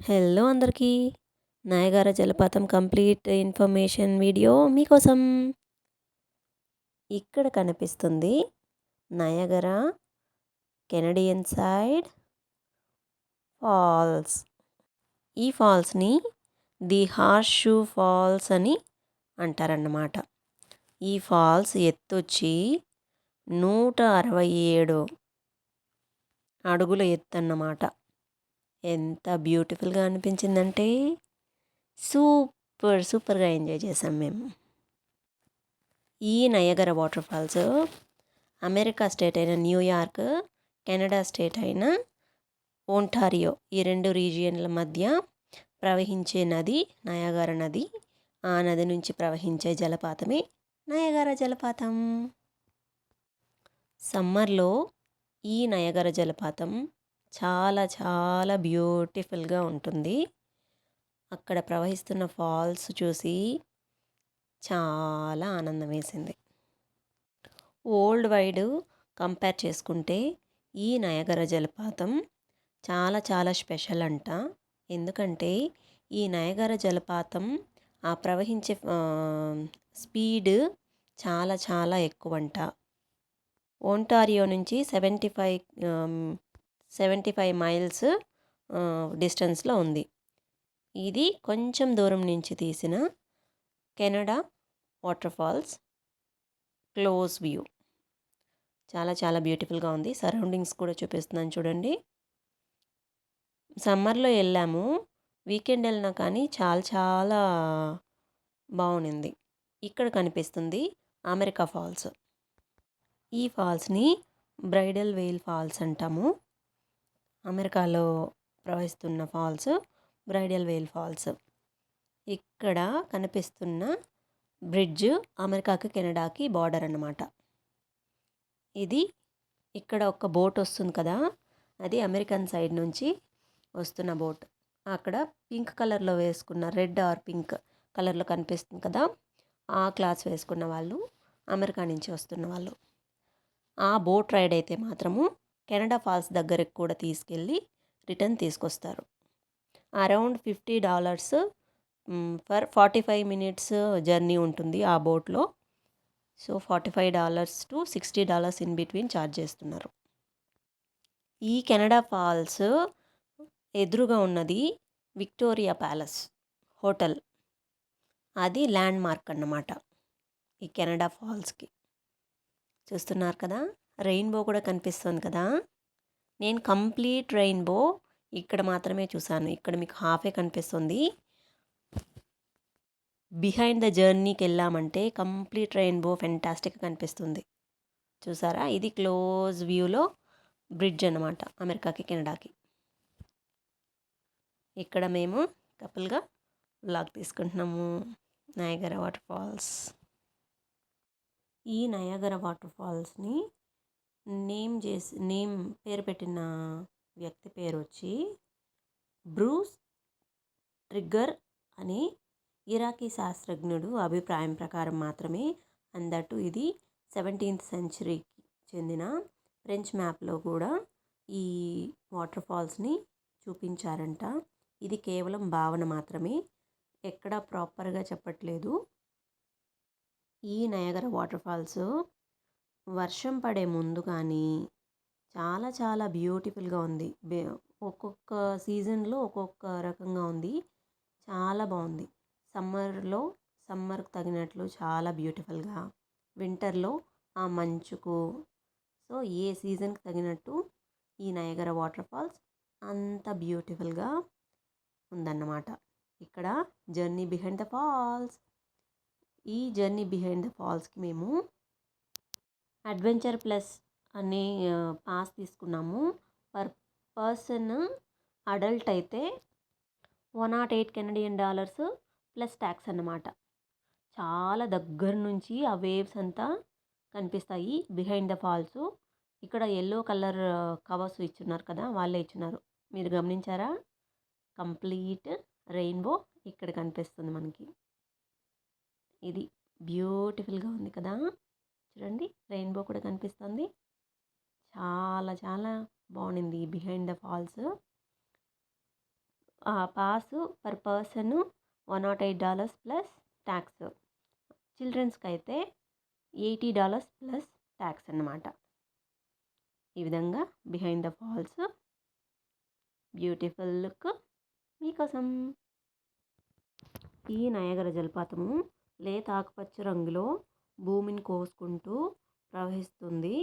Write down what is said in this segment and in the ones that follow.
Hello అందరికీ. నయగార జలపాతం complete information video మీకోసం. ఇక్కడ కనిపిస్తుంది నయగర కెనడియన్ సైడ్ ఫాల్స్. ఈ ఫాల్స్ని ది హార్స్ షూ ఫాల్స్ అని అంటారన్నమాట. ఈ ఫాల్స్ ఎత్తొచ్చి నూట అరవై ఏడు అడుగుల ఎత్తు అన్నమాట ఎంత బ్యూటిఫుల్గా అనిపించిందంటే సూపర్ సూపర్గా ఎంజాయ్ చేసాం మేము. ఈ Niagara water falls America state అయిన న్యూయార్క్ కెనడా స్టేట్ అయిన ఓంటారియో ఈ రెండు రీజియన్ల మధ్య ప్రవహించే నది నయాగార నది. ఆ నది నుంచి ప్రవహించే జలపాతమే నయగార జలపాతం. సమ్మర్లో ఈ నయగర జలపాతం చాలా చాలా బ్యూటిఫుల్గా ఉంటుంది. అక్కడ ప్రవహిస్తున్న ఫాల్స్ చూసి చాలా ఆనందం వేసింది. ఓల్డ్ వైడ్ కంపేర్ చేసుకుంటే ఈ నయగర జలపాతం చాలా చాలా స్పెషల్ అంట. ఎందుకంటే ఈ నయగర జలపాతం ఆ ప్రవహించే స్పీడ్ చాలా చాలా ఎక్కువంట. ఓంటారియో నుంచి seventy five seventy five miles డిస్టెన్స్లో ఉంది. ఇది కొంచెం దూరం నుంచి తీసిన Canada water falls close view. చాలా చాలా బ్యూటిఫుల్గా ఉంది. సరౌండింగ్స్ కూడా చూపిస్తున్నాను చూడండి. సమ్మర్లో వెళ్ళాము. వీకెండ్ వెళ్ళినా కానీ చాలా చాలా బాగుంది. ఇక్కడ కనిపిస్తుంది అమెరికా ఫాల్స్. ఈ ఫాల్స్ని బ్రైడల్ వేల్ ఫాల్స్ అంటాము. అమెరికాలో ప్రవహిస్తున్న ఫాల్స్ బ్రైడల్ వేల్ ఫాల్స్. ఇక్కడ కనిపిస్తున్న బ్రిడ్జ్ అమెరికాకి కెనడాకి బార్డర్ అన్నమాట. ఇది ఇక్కడ ఒక బోట్ వస్తుంది కదా అది అమెరికన్ సైడ్ నుంచి వస్తున్న బోట్. అక్కడ పింక్ కలర్లో వేసుకున్న రెడ్ ఆర్ పింక్ కలర్లో కనిపిస్తుంది కదా ఆ క్లాత్స్ వేసుకున్న వాళ్ళు అమెరికా నుంచి వస్తున్న వాళ్ళు. ఆ బోట్ రైడ్ అయితే మాత్రము కెనడా ఫాల్స్ దగ్గరికి కూడా తీసుకెళ్ళి రిటర్న్ తీసుకొస్తారు. Around fifty dollars for forty five minutes journey ఉంటుంది ఆ బోట్లో. So forty five dollars to sixty dollars in between charge చేస్తున్నారు. ఈ కెనడా ఫాల్స్ ఎదురుగా ఉన్నది విక్టోరియా ప్యాలెస్ హోటల్. అది ల్యాండ్ మార్క్ అన్నమాట ఈ కెనడా ఫాల్స్కి. చూస్తున్నారు కదా? రెయిన్బో కూడా కనిపిస్తుంది కదా. నేను కంప్లీట్ రెయిన్బో ఇక్కడ మాత్రమే చూశాను. ఇక్కడ మీకు హాఫే కనిపిస్తుంది. బిహైండ్ ద జర్నీకి వెళ్ళామంటే కంప్లీట్ రెయిన్బో ఫెంటాస్టిక్ కనిపిస్తుంది. చూసారా? ఇది క్లోజ్ వ్యూలో బ్రిడ్జ్ అనమాట అమెరికాకి కెనడాకి. ఇక్కడ మేము కపుల్గా వ్లాగ్ తీసుకుంటున్నాము. Niagara water falls. ఈ నయగర వాటర్ ఫాల్స్ని నేమ్ చేసి నేమ్ పేరు పెట్టిన వ్యక్తి పేరు వచ్చి బ్రూస్ ట్రిగ్గర్ అని ఇరాకీ శాస్త్రజ్ఞుడు అభిప్రాయం ప్రకారం మాత్రమే అందట్టు ఇది సెవెంటీన్త్ సెంచరీకి చెందిన ఫ్రెంచ్ మ్యాప్లో కూడా ఈ వాటర్ ఫాల్స్ని చూపించారంట. ఇది కేవలం భావన మాత్రమే. ఎక్కడా ప్రాపర్గా చెప్పట్లేదు. ఈ నయగర వాటర్ ఫాల్స్ వర్షం పడే ముందు కానీ చాలా చాలా బ్యూటిఫుల్గా ఉంది. ఒక్కొక్క సీజన్లో ఒక్కొక్క రకంగా ఉంది. చాలా బాగుంది. సమ్మర్లో సమ్మర్కి తగినట్లు చాలా బ్యూటిఫుల్గా వింటర్లో ఆ మంచుకు సో ఏ సీజన్కి తగినట్టు ఈ నయగర వాటర్ ఫాల్స్ అంత బ్యూటిఫుల్గా ఉందన్నమాట. ఇక్కడ జర్నీ బిహైండ్ ద ఫాల్స్ ఈ జర్నీ బిహైండ్ ద ఫాల్స్కి మేము అడ్వెంచర్ ప్లస్ అనే పాస్ తీసుకున్నాము. పర్ పర్సన్ అడల్ట్ అయితే one not eight Canadian dollars plus tax అన్నమాట. చాలా దగ్గర నుంచి ఆ వేవ్స్ అంతా కనిపిస్తాయి. Behind the falls. ఇక్కడ ఎల్లో కలర్ కవర్స్ ఇచ్చున్నారు కదా వాళ్ళే ఇచ్చున్నారు. మీరు గమనించారా? కంప్లీట్ రెయిన్బో ఇక్కడ కనిపిస్తుంది మనకి. ఇది బ్యూటిఫుల్గా ఉంది కదా. చూడండి రెయిన్బో కూడా కనిపిస్తుంది. చాలా చాలా బాగుంది behind the falls. Pass per person one not eight dollars plus tax చిల్డ్రన్స్కి అయితే ఎయిటీ డాలర్స్ ప్లస్ ట్యాక్స్ అన్నమాట. ఈ విధంగా behind the falls. Beautiful look మీకోసం. ఈ నయగర జలపాతము లేత ఆకుపచ్చ రంగులో భూమిని కోసుకుంటూ ప్రవహిస్తుంది.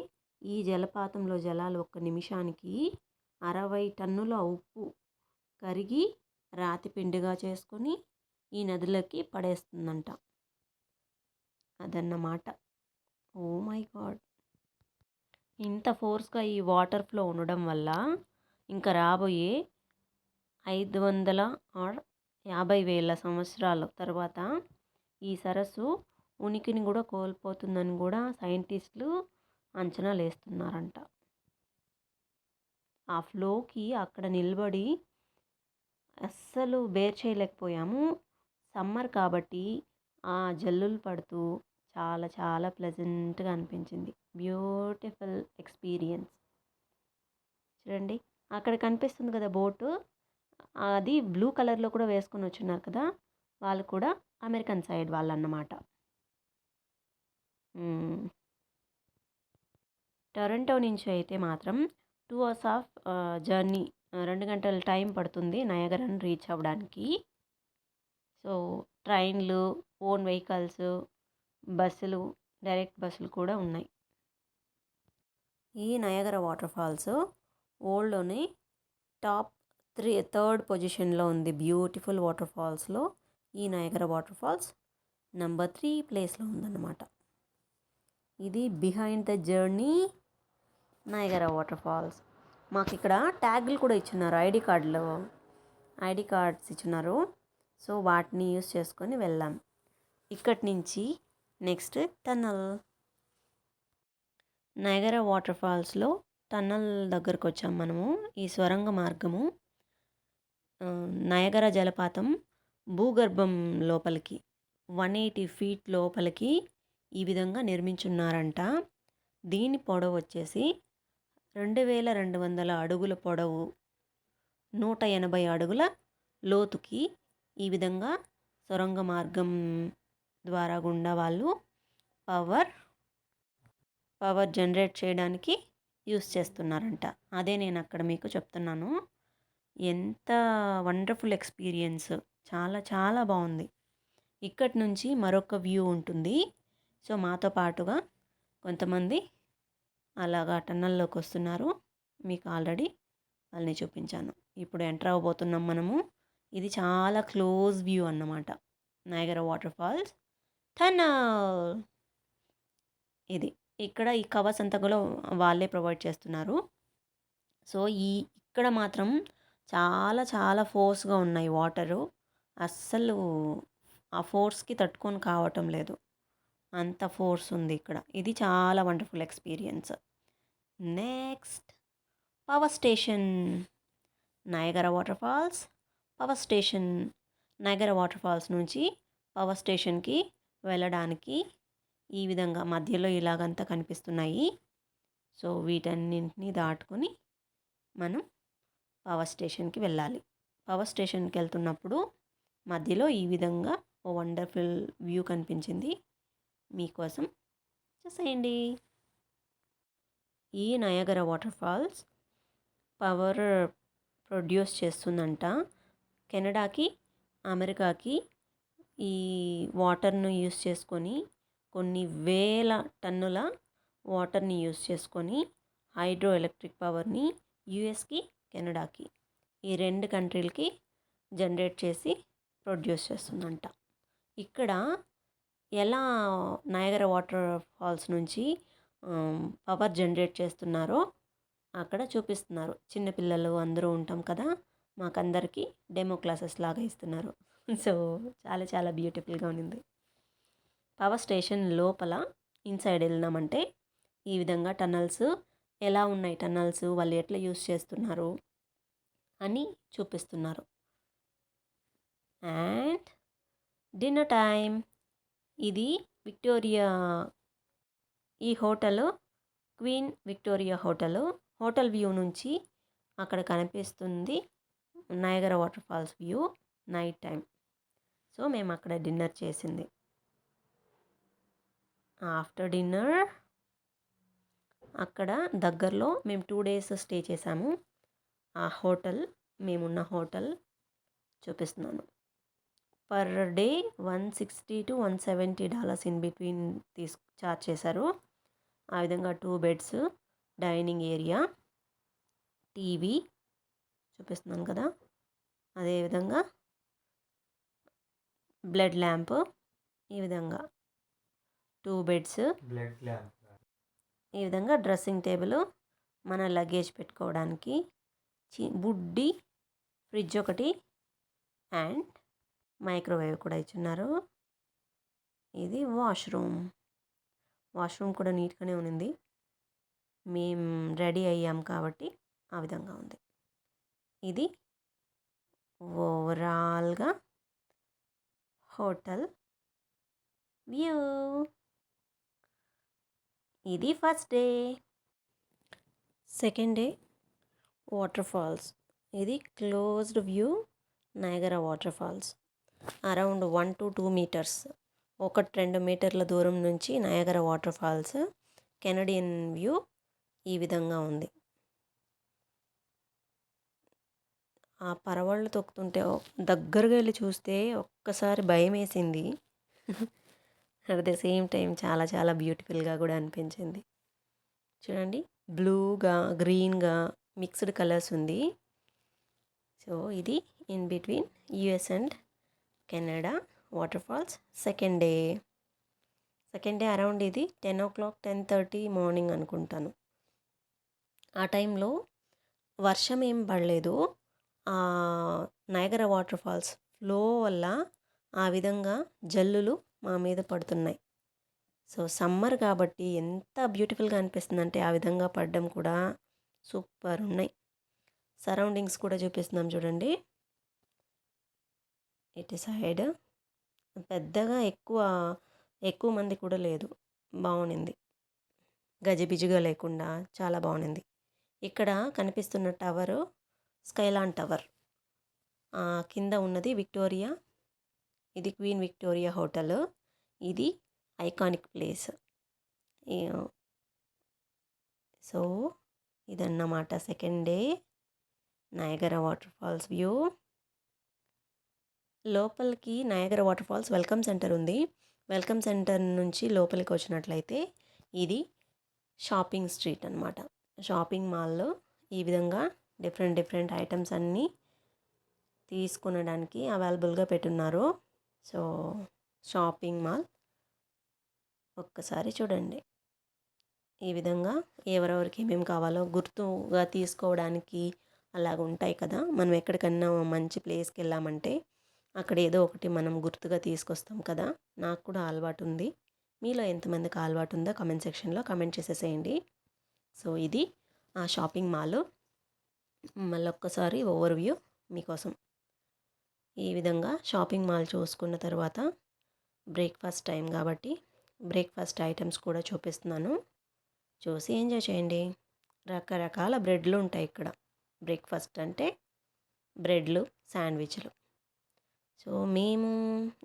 ఈ జలపాతంలో జలాలు ఒక్క నిమిషానికి అరవై టన్నుల ఉప్పు కరిగి రాతి పిండిగా చేసుకొని ఈ నదిలోకి పడేస్తుందంట. అదన్నమాట. Oh my God! ఇంత ఫోర్స్గా ఈ వాటర్ ఫ్లో ఉండడం వల్ల ఇంకా రాబోయే ఐదు వందల ఆర్ యాభై వేల సంవత్సరాల తర్వాత ఈ సరస్సు ఉనికిని కూడా కోల్పోతుందని కూడా సైంటిస్టులు అంచనాలు వేస్తున్నారంట ఆ ఫ్లోకి అక్కడ నిలబడి అస్సలు బేర్ చేయలేకపోయాము. సమ్మర్ కాబట్టి ఆ జల్లులు పడుతూ చాలా చాలా ప్లెజెంట్గా అనిపించింది. Beautiful experience. చూడండి అక్కడ కనిపిస్తుంది కదా బోటు. అది బ్లూ కలర్లో కూడా వేసుకొని వచ్చున్నారు కదా. వాళ్ళు కూడా అమెరికన్ సైడ్ వాళ్ళు అన్నమాట టొరంటో నుంచి అయితే మాత్రం టూ అవర్స్ ఆఫ్ జర్నీ రెండు గంటల టైం పడుతుంది నయగరని రీచ్ అవ్వడానికి. సో ట్రైన్లు ఓన్ వెహికల్స్ బస్సులు డైరెక్ట్ బస్సులు కూడా ఉన్నాయి. ఈ నయగర వాటర్ ఫాల్స్ ఓల్డ్లోని టాప్ త్రీ థర్డ్ పొజిషన్లో ఉంది బ్యూటిఫుల్ వాటర్ ఫాల్స్లో. ఈ Niagara water falls number three ప్లేస్లో ఉందన్నమాట. ఇది behind the journey Niagara water falls మాకు ఇక్కడ ట్యాగులు కూడా ఇచ్చున్నారు ఐడి కార్డులో ఐడి కార్డ్స్ ఇచ్చున్నారు. సో వాటిని యూస్ చేసుకొని వెళ్ళాం ఇక్కడి నుంచి నెక్స్ట్ టన్నల్ నయగర వాటర్ ఫాల్స్లో టన్నల్ దగ్గరకు వచ్చాం మనము ఈ స్వరంగ మార్గము. నయగర జలపాతం భూగర్భం లోపలికి వన్ ఎయిటీ ఫీట్ లోపలికి ఈ విధంగా నిర్మించున్నారంట. దీని పొడవు వచ్చేసి రెండు వేల రెండు వందల అడుగుల పొడవు. నూట ఎనభై అడుగుల లోతుకి ఈ విధంగా సొరంగ మార్గం ద్వారా గుండా వాళ్ళు పవర్ పవర్ జనరేట్ చేయడానికి యూస్ చేస్తున్నారంట. అదే నేను అక్కడ మీకు చెప్తున్నాను. ఎంత వండర్ఫుల్ ఎక్స్పీరియన్స్. చాలా చాలా బాగుంది. ఇక్కడి నుంచి మరొక వ్యూ ఉంటుంది. సో మాతో పాటుగా కొంతమంది అలాగా టన్నల్లోకి వస్తున్నారు మీకు ఆల్రెడీ వాళ్ళని చూపించాను. ఇప్పుడు ఎంటర్ అవ్వబోతున్నాం మనము. ఇది చాలా క్లోజ్ వ్యూ అన్నమాట. Niagara water falls. టన్నల్! ఇది. ఇక్కడ ఈ కవర్స్ అంతా కూడా వాళ్ళే ప్రొవైడ్ చేస్తున్నారు. సో ఈ ఇక్కడ మాత్రం చాలా చాలా ఫోర్స్గా ఉన్నాయి వాటరు. అస్సలు ఆ ఫోర్స్కి తట్టుకొని కావటం లేదు. అంత ఫోర్స్ ఉంది ఇక్కడ. ఇది చాలా wonderful experience. Next power station Niagara water falls. Power station Niagara water falls నుంచి పవర్ స్టేషన్కి వెళ్ళడానికి ఈ విధంగా మధ్యలో ఇలాగంతా కనిపిస్తున్నాయి. సో వీటన్నింటినీ దాటుకొని మనం పవర్ స్టేషన్కి వెళ్ళాలి. పవర్ స్టేషన్కి వెళ్తున్నప్పుడు మధ్యలో ఈ విధంగా ఓ వండర్ఫుల్ వ్యూ కనిపించింది. మీకోసం చూసేయండి. ఈ Niagara water falls power produce చేస్తుందంట. కెనడాకి అమెరికాకి ఈ వాటర్ను యూస్ చేసుకొని కొన్ని వేల టన్నుల వాటర్ని యూస్ చేసుకొని హైడ్రో ఎలక్ట్రిక్ పవర్ని యుఎస్కి కెనడాకి ఈ రెండు కంట్రీలకి జనరేట్ చేసి ప్రొడ్యూస్ చేస్తుందంట. ఇక్కడ ఎలా నయగర వాటర్ ఫాల్స్ నుంచి పవర్ జనరేట్ చేస్తున్నారో అక్కడ చూపిస్తున్నారు. చిన్నపిల్లలు అందరూ ఉంటాం కదా మాకందరికీ డెమో క్లాసెస్ లాగా ఇస్తున్నారు. సో చాలా చాలా బ్యూటిఫుల్గా ఉన్నింది. పవర్ స్టేషన్ లోపల ఇన్సైడ్ వెళ్ళినామంటే ఈ విధంగా టన్నల్స్ ఎలా ఉన్నాయి టన్నల్స్ వాళ్ళు ఎట్లా యూస్ చేస్తున్నారు అని చూపిస్తున్నారు. అండ్ డిన్నర్ టైం ఇది విక్టోరియా ఈ hotel queen Victoria hotel. Hotel view నుంచి అక్కడ కనిపిస్తుంది Niagara water falls view night time so మేము అక్కడ డిన్నర్ చేసింది. ఆఫ్టర్ డిన్నర్ అక్కడ దగ్గరలో మేము టూ డేస్ స్టే చేసాము. ఆ హోటల్ మేమున్న హోటల్ చూపిస్తున్నాను. Per day one sixty to one seventy dollars in between తీసు చార్జ్ చేశారు. ఆ విధంగా two beds dining area TV చూపిస్తున్నాను కదా. అదేవిధంగా బ్లడ్ ల్యాంప్ ఈ విధంగా టూ బెడ్స్. Blood lamp. ఈ విధంగా డ్రెస్సింగ్ టేబుల్ మన లగేజ్ పెట్టుకోవడానికి బుడ్డి ఫ్రిడ్జ్ ఒకటి అండ్ మైక్రోవేవ్ కూడా ఇచ్చున్నారు. ఇది వాష్రూమ్. వాష్రూమ్ కూడా నీట్గానే ఉంది మేము రెడీ అయ్యాం కాబట్టి ఆ విధంగా ఉంది. ఇది ఓవరాల్గా హోటల్ వ్యూ. ఇది first day. Second day water falls. ఇది closed view Niagara water falls. Around one to two metres. ఒకటి రెండు మీటర్ల దూరం నుంచి Niagara water falls Canadian view ఈ విధంగా ఉంది. ఆ పరవాళ్ళు తొక్కుతుంటే దగ్గరగా వెళ్ళి చూస్తే ఒక్కసారి భయం వేసింది. అట్ ద సేమ్ టైం చాలా చాలా బ్యూటిఫుల్గా కూడా అనిపించింది. చూడండి బ్లూగా గ్రీన్గా మిక్స్డ్ కలర్స్ ఉంది. సో ఇది in between US and Canada water falls. Second day. Second day around ఇది ten o'clock ten thirty morning అనుకుంటాను. ఆ టైంలో వర్షం ఏం పడలేదు. నయగర వాటర్ ఫాల్స్ ఫ్లో వల్ల ఆ విధంగా జల్లులు మా మీద పడుతున్నాయి. సో సమ్మర్ కాబట్టి ఎంత బ్యూటిఫుల్గా అనిపిస్తుంది అంటే ఆ విధంగా పడడం కూడా సూపర్ ఉన్నాయి. సరౌండింగ్స్ కూడా చూపిస్తున్నాం చూడండి. ఇటు సైడ్? పెద్దగా ఎక్కువ ఎక్కువ మంది కూడా లేదు. బాగుంది గజిబిజిగా లేకుండా చాలా బాగుంది ఇక్కడ కనిపిస్తున్న టవరు స్కైలాన్ టవర్. కింద ఉన్నది విక్టోరియా. ఇది క్వీన్ విక్టోరియా హోటల్. ఇది ఐకానిక్ ప్లేస్. సో ఇదన్నమాట second day. Niagara water falls view. లోపలికి Niagara water falls welcome centre ఉంది. వెల్కమ్ సెంటర్ నుంచి లోపలికి వచ్చినట్లయితే ఇది షాపింగ్ స్ట్రీట్ అనమాట షాపింగ్ మాల్లో ఈ విధంగా డిఫరెంట్ డిఫరెంట్ ఐటమ్స్ అన్నీ తీసుకునడానికి అవైలబుల్గా పెట్టున్నారు. సో షాపింగ్ మాల్ ఒక్కసారి చూడండి. ఈ విధంగా ఎవరెవరికి ఏమేమి కావాలో గుర్తుగా తీసుకోవడానికి అలాగ ఉంటాయి కదా. మనం ఎక్కడికన్నా మంచి ప్లేస్కి వెళ్ళామంటే అక్కడ ఏదో ఒకటి మనం గుర్తుగా తీసుకొస్తాం కదా నాకు కూడా అలవాటు ఉంది మీలో ఎంతమందికి అలవాటు ఉందో కమెంట్ సెక్షన్లో కమెంట్ చేసేసేయండి. సో ఇది ఆ షాపింగ్ మాల్. మళ్ళీ ఒక్కసారి ఓవర్ వ్యూ మీకోసం. ఈ విధంగా షాపింగ్ మాల్ చూసుకున్న తర్వాత బ్రేక్ఫాస్ట్ టైం కాబట్టి బ్రేక్ఫాస్ట్ ఐటమ్స్ కూడా చూపిస్తున్నాను. చూసి ఎంజాయ్ చేయండి. రకరకాల బ్రెడ్లు ఉంటాయి ఇక్కడ. బ్రేక్ఫాస్ట్ అంటే బ్రెడ్లు శాండ్విచ్లు. సో మేము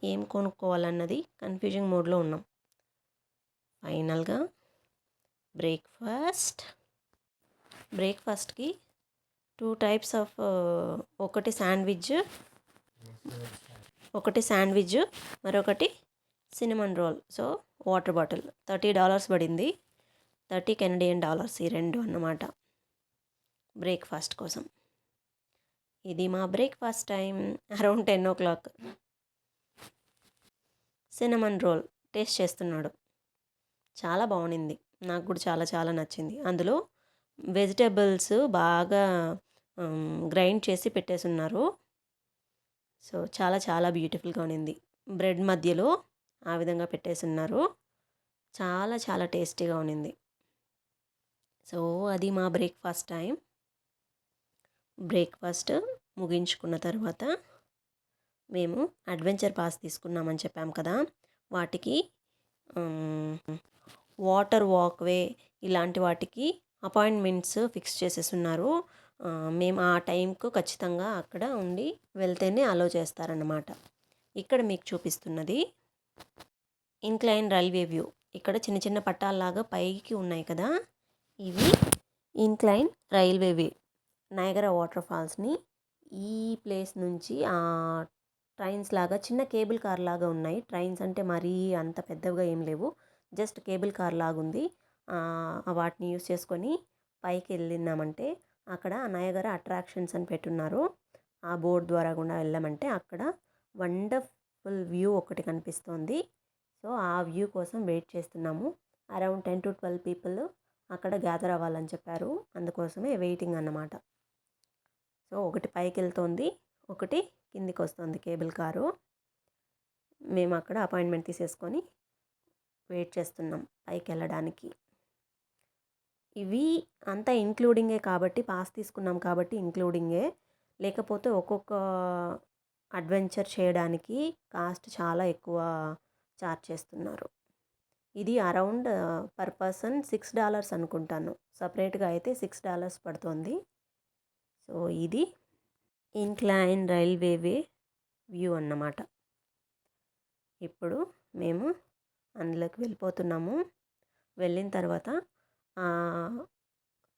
ఏం కొనుక్కోవాలన్నది కన్ఫ్యూజింగ్ మోడ్లో ఉన్నాం. ఫైనల్గా బ్రేక్ఫాస్ట్ బ్రేక్ఫాస్ట్కి టూ టైప్స్ ఆఫ్ ఒకటి శాండ్విచ్ ఒకటి శాండ్విచ్ మరొకటి cinnamon roll so water bottle thirty dollars పడింది. థర్టీ కెనడియన్ డాలర్స్ ఈ రెండు అన్నమాట. బ్రేక్ఫాస్ట్ కోసం. ఇది మా breakfast time around ten o'clock. Cinnamon roll taste చేస్తున్నాడు. చాలా బాగుంది నాకు కూడా చాలా చాలా నచ్చింది. అందులో వెజిటేబుల్స్ బాగా గ్రైండ్ చేసి పెట్టేసి ఉన్నారు సో చాలా చాలా బ్యూటిఫుల్గా ఉన్నింది బ్రెడ్ మధ్యలో ఆ విధంగా పెట్టేసి ఉన్నారు చాలా చాలా టేస్టీగా ఉన్నింది సో అది మా బ్రేక్ఫాస్ట్ టైం. బ్రేక్ఫాస్ట్ ముగించుకున్న తర్వాత మేము అడ్వెంచర్ పాస్ తీసుకున్నామని చెప్పాం కదా! వాటికి వాటర్ వాక్వే ఇలాంటి వాటికి అపాయింట్మెంట్స్ ఫిక్స్ చేసేసి ఉన్నారు మేము ఆ టైంకు ఖచ్చితంగా అక్కడ ఉండి వెళ్తేనే అలో చేస్తారన్నమాట. ఇక్కడ మీకు చూపిస్తున్నది ఇన్క్లైన్ రైల్వే వ్యూ. ఇక్కడ చిన్న చిన్న పట్టాల్లాగా పైకి ఉన్నాయి కదా! ఇవి incline railway view Niagara water ఫాల్స్ని ఈ ప్లేస్ నుంచి ట్రైన్స్ లాగా చిన్న కేబుల్ కార్ లాగా ఉన్నాయి. ట్రైన్స్ అంటే మరీ అంత పెద్దవిగా ఏం లేవు. జస్ట్ కేబుల్ కార్ లాగుంది. వాటిని యూస్ చేసుకొని పైకి వెళ్ళినామంటే అక్కడ నయగర అట్రాక్షన్స్ అని పెట్టున్నారు. ఆ బోర్డు ద్వారా కూడా వెళ్ళామంటే అక్కడ వండర్ఫుల్ వ్యూ ఒకటి కనిపిస్తోంది. సో ఆ వ్యూ కోసం వెయిట్ చేస్తున్నాము. Around ten to twelve people అక్కడ గ్యాదర్ అవ్వాలని చెప్పారు. అందుకోసమే వెయిటింగ్ అన్నమాట. సో ఒకటి పైకి వెళ్తుంది ఒకటి కిందికి వస్తుంది కేబుల్ కారు. మేము అక్కడ అపాయింట్మెంట్ తీసేసుకొని వెయిట్ చేస్తున్నాం పైకి వెళ్ళడానికి ఇవి అంతా ఇంక్లూడింగే కాబట్టి పాస్ తీసుకున్నాం కాబట్టి ఇంక్లూడింగే. లేకపోతే ఒక్కొక్క అడ్వెంచర్ చేయడానికి కాస్ట్ చాలా ఎక్కువ చార్జ్ చేస్తున్నారు. ఇది around per person six dollars అనుకుంటాను. సపరేట్గా అయితే సిక్స్ డాలర్స్ పడుతుంది. సో ఇది ఇన్క్లైన్ రైల్వే వే వ్యూ అన్నమాట. ఇప్పుడు మేము అందులోకి వెళ్ళిపోతున్నాము. వెళ్ళిన తర్వాత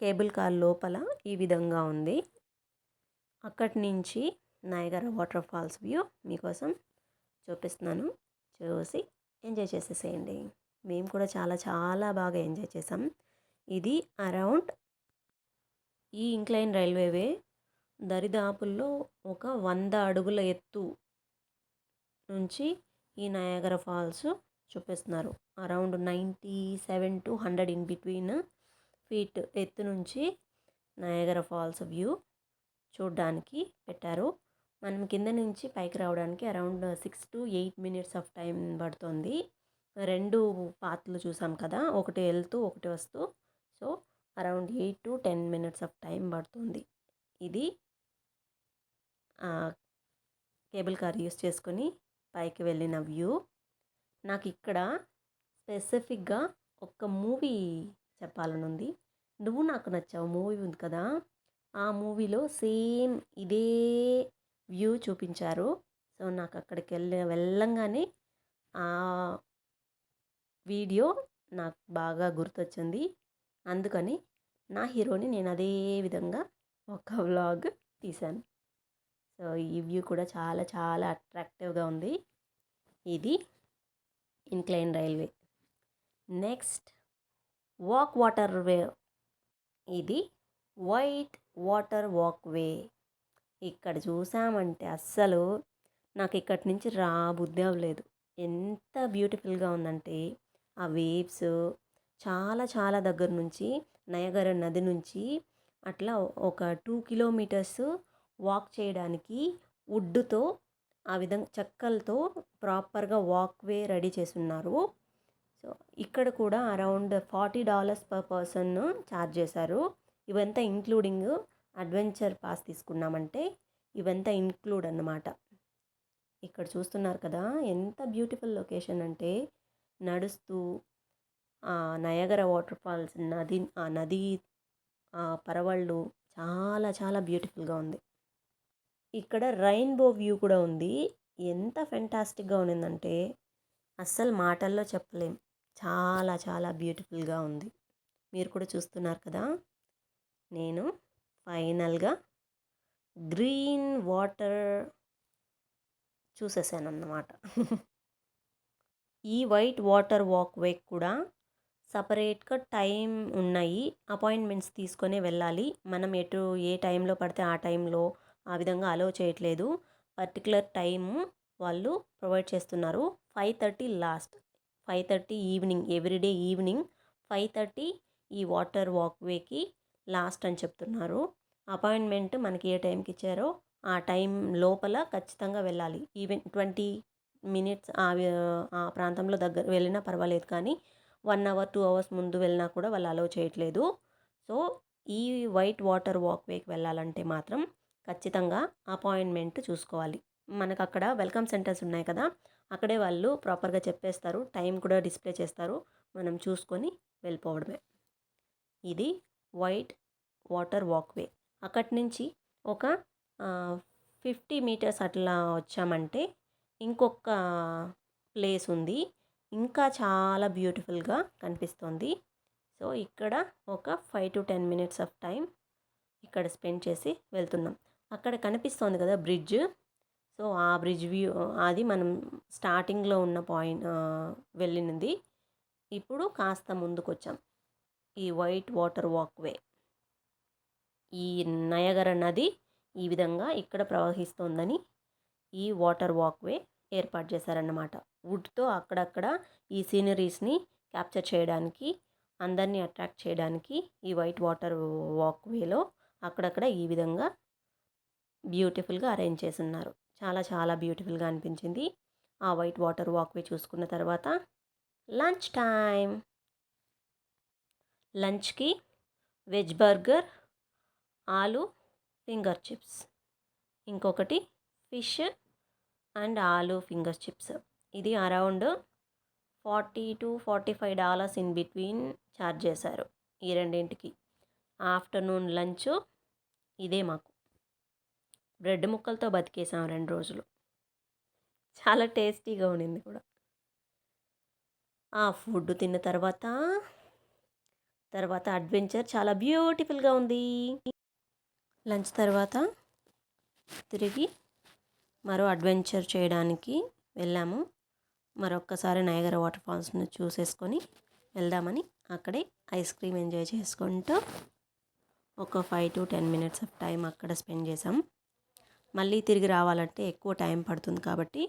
కేబుల్ కార్ లోపల ఈ విధంగా ఉంది. అక్కడి నుంచి నయగర వాటర్ ఫాల్స్ వ్యూ మీకోసం చూపిస్తున్నాను. చూసి ఎంజాయ్ చేసేసేయండి. మేము కూడా చాలా చాలా బాగా ఎంజాయ్ చేసాం ఇది అరౌండ్ ఈ ఇంక్లైన్ రైల్వేవే దరిదాపుల్లో ఒక వంద అడుగుల ఎత్తు నుంచి ఈ నయాగర ఫాల్స్ చూపిస్తున్నారు. Around ninety seven to hundred in between feet ఎత్తు నుంచి నయాగర ఫాల్స్ వ్యూ చూడడానికి పెట్టారు. మనం కింద నుంచి పైకి రావడానికి around six to eight minutes of time పడుతుంది. రెండు పాత్రలు చూసాం కదా ఒకటి వెళ్తూ ఒకటి వస్తూ. So around eight to ten minutes of time పడుతుంది. ఇది కేబుల్ కార్ యూస్ చేసుకొని పైకి వెళ్ళిన వ్యూ. నాకు ఇక్కడ స్పెసిఫిక్గా ఒక మూవీ చెప్పాలని ఉంది నువ్వు నాకు నచ్చావు మూవీ ఉంది కదా. ఆ మూవీలో సేమ్ ఇదే వ్యూ చూపించారు. సో నాకు అక్కడికి వెళ్ళి వెళ్ళంగానే ఆ వీడియో నాకు బాగా గుర్తొచ్చింది. అందుకని నా హీరోని నేను అదే విధంగా ఒక వ్లాగ్ తీశాను. సో ఈ వ్యూ కూడా చాలా చాలా అట్రాక్టివ్గా ఉంది. ఇది incline railway. Next walk water way. ఇది వైట్ వాటర్ వాక్ వే ఇక్కడ చూసామంటే అస్సలు నాకు ఇక్కడి నుంచి రాబుద్ధి అవ్వలేదు. ఎంత బ్యూటిఫుల్గా ఉందంటే ఆ వేవ్స్ చాలా చాలా దగ్గర నుంచి నయగర నది నుంచి అట్లా ఒక టూ కిలోమీటర్స్ వాక్ చేయడానికి వుడ్డుతో ఆ విధంగా చెక్కలతో ప్రాపర్గా వాక్ వే రెడీ చేసి ఉన్నారు సో ఇక్కడ కూడా around forty dollars per person charge చేశారు. ఇవంతా ఇంక్లూడింగ్ అడ్వెంచర్ పాస్ తీసుకున్నామంటే ఇవంతా ఇంక్లూడ్ అన్నమాట. ఇక్కడ చూస్తున్నారు కదా ఎంత బ్యూటిఫుల్ లొకేషన్ అంటే నడుస్తూ నయగర వాటర్ ఫాల్స్ నది ఆ నది పరవళ్ళు చాలా చాలా బ్యూటిఫుల్గా ఉంది. ఇక్కడ రెయిన్బో వ్యూ కూడా ఉంది. ఎంత ఫెంటాస్టిక్గా ఉన్నిందంటే అస్సలు మాటల్లో చెప్పలేం. చాలా చాలా బ్యూటిఫుల్గా ఉంది. మీరు కూడా చూస్తున్నారు కదా! నేను ఫైనల్గా గ్రీన్ వాటర్ చూసేసాను అన్నమాట ఈ వైట్ వాటర్ వాక్వే కూడా సపరేట్గా టైం ఉన్నాయి. అపాయింట్మెంట్స్ తీసుకొని వెళ్ళాలి. మనం ఎటు ఏ టైంలో పడితే ఆ టైంలో ఆ విధంగా అలో చేయట్లేదు. పర్టికులర్ టైం వాళ్ళు ప్రొవైడ్ చేస్తున్నారు. Five thirty last. Five thirty evening everyday evening five thirty ఈ వాటర్ వాక్వేకి లాస్ట్ అని చెప్తున్నారు. అపాయింట్మెంట్ మనకి ఏ టైంకి ఇచ్చారో ఆ టైం లోపల ఖచ్చితంగా వెళ్ళాలి. ఈవెన్ ట్వంటీ మినిట్స్ ఆ ప్రాంతంలో దగ్గర వెళ్ళినా పర్వాలేదు కానీ వన్ అవర్ టూ అవర్స్ ముందు వెళ్ళినా కూడా వాళ్ళు అలౌ చేయట్లేదు. సో ఈ వైట్ వాటర్ వాక్వేకి వెళ్ళాలంటే మాత్రం ఖచ్చితంగా అపాయింట్మెంట్ చూసుకోవాలి. మనకు అక్కడ వెల్కమ్ సెంటర్స్ ఉన్నాయి కదా అక్కడే వాళ్ళు ప్రాపర్గా చెప్పేస్తారు. టైం కూడా డిస్ప్లే చేస్తారు. మనం చూసుకొని వెళ్ళిపోవడమే. ఇది వైట్ వాటర్ వాక్వే. అక్కడి నుంచి ఒక ఫిఫ్టీ మీటర్స్ అట్లా వచ్చామంటే ఇంకొక ప్లేస్ ఉంది. ఇంకా చాలా బ్యూటిఫుల్గా కనిపిస్తుంది. సో ఇక్కడ ఒక five to ten minutes of time ఇక్కడ స్పెండ్ చేసి వెళ్తున్నాం. అక్కడ కనిపిస్తుంది కదా బ్రిడ్జ్. సో ఆ బ్రిడ్జ్ వ్యూ అది మనం స్టార్టింగ్లో ఉన్న పాయింట్ వెళ్ళినది ఇప్పుడు కాస్త ముందుకు వచ్చాం ఈ వైట్ వాటర్ వాక్వే. ఈ నయగర నది ఈ విధంగా ఇక్కడ ప్రవహిస్తోందని ఈ వాటర్ వాక్వే ఏర్పాటు చేశారన్నమాట. వుడ్తో అక్కడక్కడ ఈ సీనరీస్ని క్యాప్చర్ చేయడానికి అందరినీ అట్రాక్ట్ చేయడానికి ఈ వైట్ వాటర్ వాక్వేలో అక్కడక్కడ ఈ విధంగా బ్యూటిఫుల్గా అరేంజ్ చేసి ఉన్నారు చాలా చాలా బ్యూటిఫుల్గా అనిపించింది. ఆ వైట్ వాటర్ వాక్వే చూసుకున్న తర్వాత లంచ్ టైం లంచ్కి వెజ్ బర్గర్ ఆలు ఫింగర్ చిప్స్. ఇంకొకటి ఫిష్ అండ్ ఆలు ఫింగర్ చిప్స్. ఇది around forty to forty five dollars in between charge చేశారు ఈ రెండింటికి. ఆఫ్టర్నూన్ లంచ్ ఇదే మాకు. బ్రెడ్ ముక్కలతో బతికేసాం రెండు రోజులు. చాలా టేస్టీగా ఉండింది కూడా. ఆ ఫుడ్ తిన్న తర్వాత తర్వాత అడ్వెంచర్ చాలా బ్యూటిఫుల్గా ఉంది. లంచ్ తర్వాత తిరిగి మరో అడ్వెంచర్ చేయడానికి వెళ్ళాము. మరొక్కసారి నయగర వాటర్ ఫాల్స్ను చూసేసుకొని వెళ్దామని అక్కడే ఐస్ క్రీమ్ ఎంజాయ్ చేసుకుంటూ ఒక five to ten minutes of time అక్కడ స్పెండ్ చేసాం మళ్ళీ తిరిగి రావాలంటే ఎక్కువ టైం పడుతుంది కాబట్టి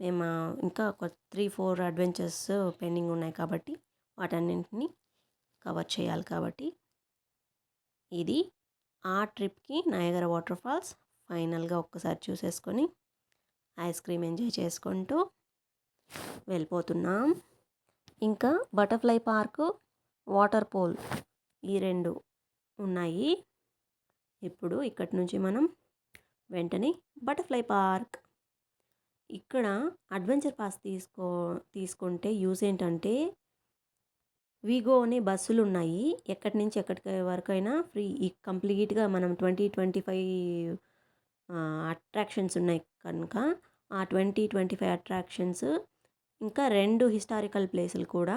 మేము ఇంకా ఒక త్రీ ఫోర్ అడ్వెంచర్స్ పెండింగ్ ఉన్నాయి కాబట్టి వాటన్నింటినీ కవర్ చేయాలి కాబట్టి ఇది ఆ ట్రిప్కి నయగర వాటర్ ఫాల్స్ ఫైనల్గా ఒక్కసారి చూసేసుకొని ఐస్ క్రీమ్ ఎంజాయ్ చేసుకుంటూ వెళ్ళిపోతున్నాం. ఇంకా బటర్ఫ్లై పార్క్ వాటర్ పోల్ ఈ రెండు ఉన్నాయి. ఇప్పుడు ఇక్కడి నుంచి మనం వెంటనే బటర్ఫ్లై పార్క్. ఇక్కడ అడ్వెంచర్ పాస్ తీసుకో తీసుకుంటే యూస్ ఏంటంటే వీగో అనే బస్సులు ఉన్నాయి. ఎక్కడి నుంచి ఎక్కడికి వరకైనా ఫ్రీ కంప్లీట్గా మనం ట్వంటీ ట్వంటీ ఫైవ్ అట్రాక్షన్స్ ఉన్నాయి కనుక ఆ ట్వంటీ ట్వంటీ ఫైవ్ అట్రాక్షన్స్ ఇంకా రెండు హిస్టారికల్ ప్లేసులు కూడా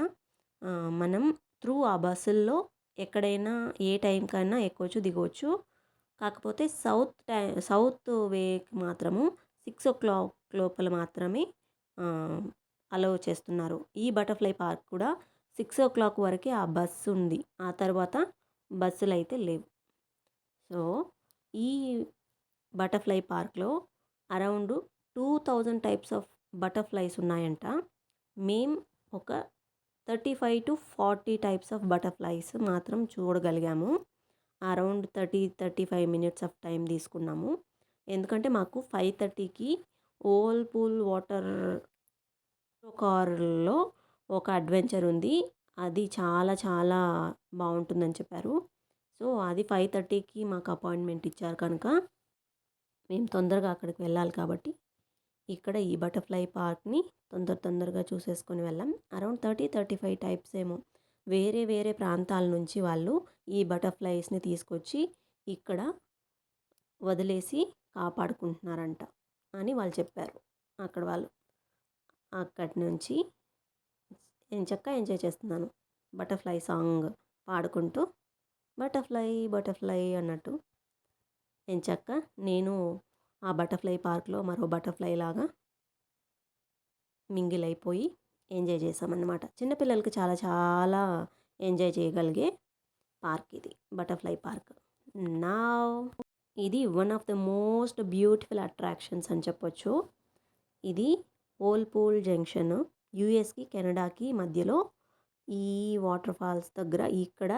మనం త్రూ ఆ బస్సుల్లో ఎక్కడైనా ఏ టైంకైనా ఎక్కొచ్చు దిగవచ్చు కాకపోతే సౌత్ టై సౌత్ వేకి మాత్రము సిక్స్ ఓ క్లాక్ లోపల మాత్రమే అలౌ చేస్తున్నారు. ఈ బటర్ఫ్లై పార్క్ కూడా సిక్స్ ఓ క్లాక్ వరకే ఆ బస్సు ఉంది. ఆ తర్వాత బస్సులు అయితే లేవు. సో ఈ బటర్ఫ్లై పార్క్లో around two thousand types of butterflies ఉన్నాయంట. మేము ఒక thirty five to forty types of butterflies మాత్రం చూడగలిగాము. Around thirty thirty five minutes of time తీసుకున్నాము. ఎందుకంటే మాకు ఫైవ్ థర్టీకి ఓల్ పూల్ వాటర్ కార్లో ఒక అడ్వెంచర్ ఉంది. అది చాలా చాలా బాగుంటుందని చెప్పారు. సో అది ఫైవ్ థర్టీకి మాకు అపాయింట్మెంట్ ఇచ్చారు కనుక మేము తొందరగా అక్కడికి వెళ్ళాలి కాబట్టి ఇక్కడ ఈ బటర్ఫ్లై పార్క్ని తొందర తొందరగా చూసేసుకొని వెళ్ళాం. Around thirty thirty five types ఏమో వేరే వేరే ప్రాంతాల నుంచి వాళ్ళు ఈ బటర్ఫ్లైస్ని తీసుకొచ్చి ఇక్కడ వదిలేసి కాపాడుకుంటున్నారంట అని వాళ్ళు చెప్పారు. అక్కడ వాళ్ళు అక్కడి నుంచి నేను చక్కగా ఎంజాయ్ చేస్తున్నాను. బటర్ఫ్లై సాంగ్ పాడుకుంటూ బటర్ఫ్లై బటర్ఫ్లై అన్నట్టు ఎంచక్క నేను ఆ బటర్ఫ్లై పార్క్లో మరో బటర్ఫ్లై లాగా మింగిల్ అయిపోయి ఎంజాయ్ చేసామన్నమాట చిన్నపిల్లలకి చాలా చాలా ఎంజాయ్ చేయగలిగే పార్క్ ఇది బటర్ఫ్లై పార్క్. నా ఇది one of the most beautiful attractions అని చెప్పొచ్చు. ఇది ఓల్పూల్ జంక్షన్ యుఎస్కి కెనడాకి మధ్యలో ఈ వాటర్ ఫాల్స్ దగ్గర ఇక్కడ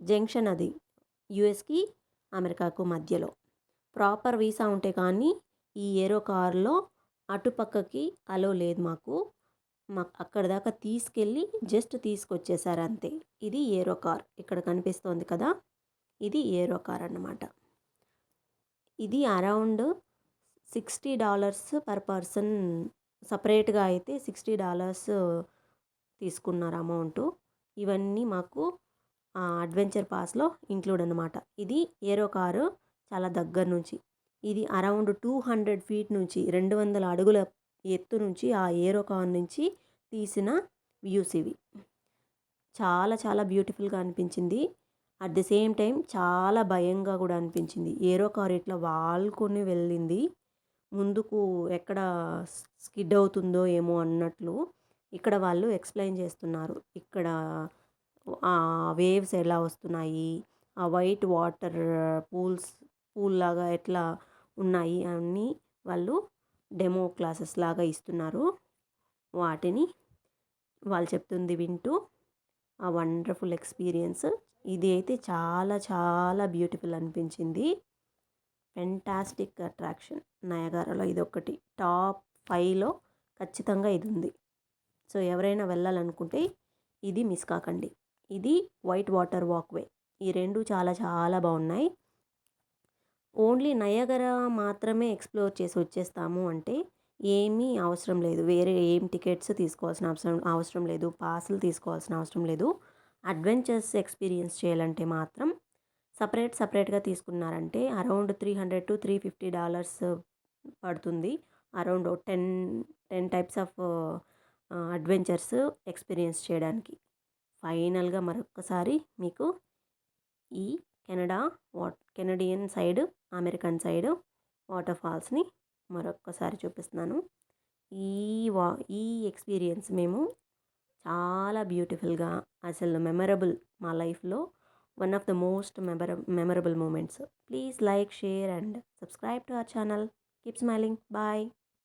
జంక్షన్ అది యుఎస్కి అమెరికాకు మధ్యలో. ప్రాపర్ వీసా ఉంటే కానీ ఈ ఏరో కార్లో అటుపక్కకి అలో లేదు మాకు. మాకు అక్కడ దాకా తీసుకెళ్ళి జస్ట్ తీసుకొచ్చేసారు అంతే. ఇది ఏరో కార్. ఇక్కడ కనిపిస్తోంది కదా? ఇది ఏరో కార్ అన్నమాట. ఇది around sixty dollars per person సపరేట్గా అయితే సిక్స్టీ డాలర్స్ తీసుకున్నారు అమౌంట్. ఇవన్నీ మాకు అడ్వెంచర్ పాస్లో ఇంక్లూడ్ అనమాట ఇది ఏరో కారు చాలా దగ్గర నుంచి ఇది అరౌండ్ టూ హండ్రెడ్ ఫీట్ నుంచి రెండు వందల అడుగుల ఎత్తు నుంచి ఆ ఏరో కార్ నుంచి తీసిన వ్యూస్ ఇవి. చాలా చాలా బ్యూటిఫుల్గా అనిపించింది. అట్ ది సేమ్ టైం చాలా భయంగా కూడా అనిపించింది. ఏరో కార్ ఇట్లా వాల్కొని వెళ్ళింది ముందుకు ఎక్కడ స్కిడ్ అవుతుందో ఏమో అన్నట్లు ఇక్కడ వాళ్ళు ఎక్స్ప్లెయిన్ చేస్తున్నారు. ఇక్కడ వేవ్స్ ఎలా వస్తున్నాయి? ఆ వైట్ వాటర్ పూల్స్ పూల్ లాగా ఎట్లా ఉన్నాయి అన్నీ వాళ్ళు డెమో క్లాసెస్ లాగా ఇస్తున్నారు. వాటిని వాళ్ళు చెప్తుంది వింటూ ఆ వండర్ఫుల్ ఎక్స్పీరియన్స్. ఇది అయితే చాలా చాలా బ్యూటిఫుల్ అనిపించింది. ఫెంటాస్టిక్ అట్రాక్షన్ నయగారాలో ఇది ఒకటి టాప్ ఫైవ్లో ఖచ్చితంగా ఇది ఉంది సో ఎవరైనా వెళ్ళాలనుకుంటే ఇది మిస్ కాకండి. ఇది వైట్ వాటర్ వాక్వే. ఈ రెండు చాలా చాలా బాగున్నాయి. ఓన్లీ నయగర మాత్రమే ఎక్స్ప్లోర్ చేసి వచ్చేస్తాము అంటే ఏమీ అవసరం లేదు. వేరే ఏం టికెట్స్ తీసుకోవాల్సిన అవసరం అవసరం లేదు. పాసులు తీసుకోవాల్సిన అవసరం లేదు. అడ్వెంచర్స్ ఎక్స్పీరియన్స్ చేయాలంటే మాత్రం సపరేట్ సపరేట్గా తీసుకున్నారంటే around three hundred to three fifty dollars పడుతుంది. Around ten ten types of adventures experience చేయడానికి. ఫైనల్గా మరొకసారి మీకు ఈ Canada what Canadian side American side water ఫాల్స్ని మరొక్కసారి చూపిస్తున్నాను. ఈ వా ఈ ఎక్స్పీరియన్స్ మేము చాలా బ్యూటిఫుల్గా అసలు మెమరబుల్ మా లైఫ్లో one of the most memor memorable moments. Please like share and subscribe to our channel. Keep smiling. Bye.